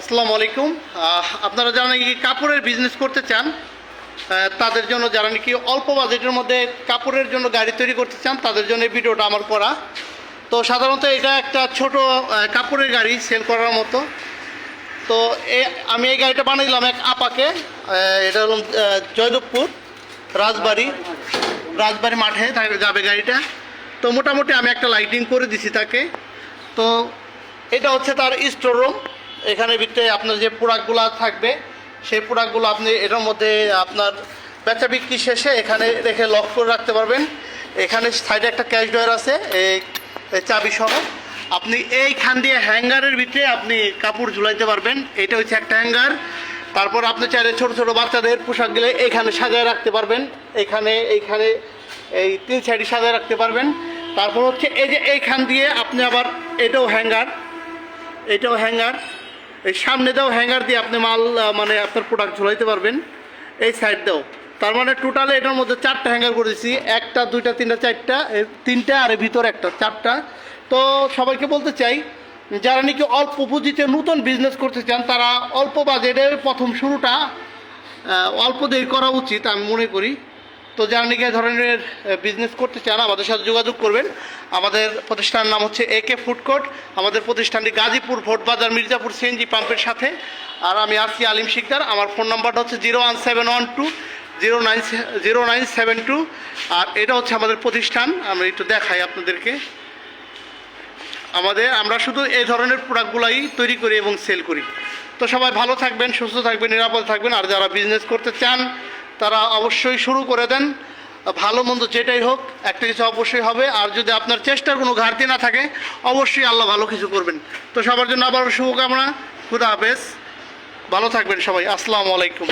আসসালামু আলাইকুম। আপনারা যারা নাকি কাপড়ের বিজনেস করতে চান তাদের জন্য যারা নাকি অল্প বাজেটের মধ্যে কাপড়ের জন্য গাড়ি তৈরি করতে চান, তাদের জন্য এই ভিডিওটা আমার করা। তো সাধারণত এটা একটা ছোট কাপড়ের গাড়ি সেল করার মতো। তো এ, আমি এই গাড়িটা বানাইলাম এক আপাকে এটা হলো জয়দেবপুর, রাজবাড়ি। রাজবাড়ি মাঠে যাবে গাড়িটা। তো মোটামুটি আমি একটা লাইটিং করে দিছি তাকে। তো এটা হচ্ছে তার স্টোর রুম এখানে ভিতরে আপনার যে প্রোডাক্টগুলো থাকবে, সেই প্রোডাক্টগুলো আপনি এটার মধ্যে আপনার বেচা বিক্রি শেষে এখানে রেখে লক করে রাখতে পারবেন। এখানে সাইডে একটা ক্যাশ ড্রয়ার আছে, এই এই চাবি সহ। আপনি এইখান দিয়ে হ্যাঙ্গারের ভিতরে আপনি কাপড় ঝুলাইতে পারবেন। এটা হচ্ছে একটা হ্যাঙ্গার। তারপর আপনি চাইলে ছোট ছোট বাচ্চাদের পোশাকগুলো এখানে সাজায় রাখতে পারবেন। এখানে, এইখানে এই তিন সাইডে সাজায় রাখতে পারবেন। তারপর হচ্ছে এই যে এইখান দিয়ে আপনি আবার এটাও হ্যাঙ্গার এটাও হ্যাঙ্গার। এই সামনে দাও হ্যাঙ্গার দিয়ে আপনি মাল মানে আপনার প্রোডাক্ট ঝুলাইতে পারবেন। এই সাইড দাও। তার মানে টোটালে এটার মধ্যে চারটা হ্যাঙ্গার করেছি একটা, দুইটা, তিনটা, চারটা তিনটা আর ভিতর একটা, চারটা। তো সবাইকে বলতে চাই, যারা নাকি অল্প পুঁজিতে নতুন বিজনেস করতে চান, তারা অল্প বাজেটে প্রথম শুরুটা অল্প দিয়ে করা উচিত, আমি মনে করি। তো যারা নাকি ধরনের বিজনেস করতে চান, আমাদের সাথে যোগাযোগ করবেন। আমাদের প্রতিষ্ঠানের নাম হচ্ছে এ কে ফুড কোর্ট আমাদের প্রতিষ্ঠানটি গাজীপুর ভোট বাজার মির্জাপুর সিএনজি পাম্পের সাথে। আর আমি আসছি আলিম শিকদার। আমার ফোন নাম্বারটা হচ্ছে zero one seven one two, zero nine zero nine seven two. আর এটা হচ্ছে আমাদের প্রতিষ্ঠান। আমরা একটু দেখাই আপনাদেরকে। আমাদের, আমরা শুধু এই ধরনের প্রোডাক্টগুলাই তৈরি করি এবং সেল করি। তো সবাই ভালো থাকবেন, সুস্থ থাকবেন, নিরাপদ থাকবেন। আর যারা বিজনেস করতে চান তারা অবশ্যই শুরু করে দেন। ভালো মন্দ যেটাই হোক, একটা কিছু অবশ্যই হবে। আর যদি আপনার চেষ্টার কোনো ঘাটতি না থাকে, অবশ্যই আল্লাহ ভালো কিছু করবেন। তো সবার জন্য আবার শুভকামনা। খুদা হাফেজ। ভালো থাকবেন সবাই। আসসালামু আলাইকুম।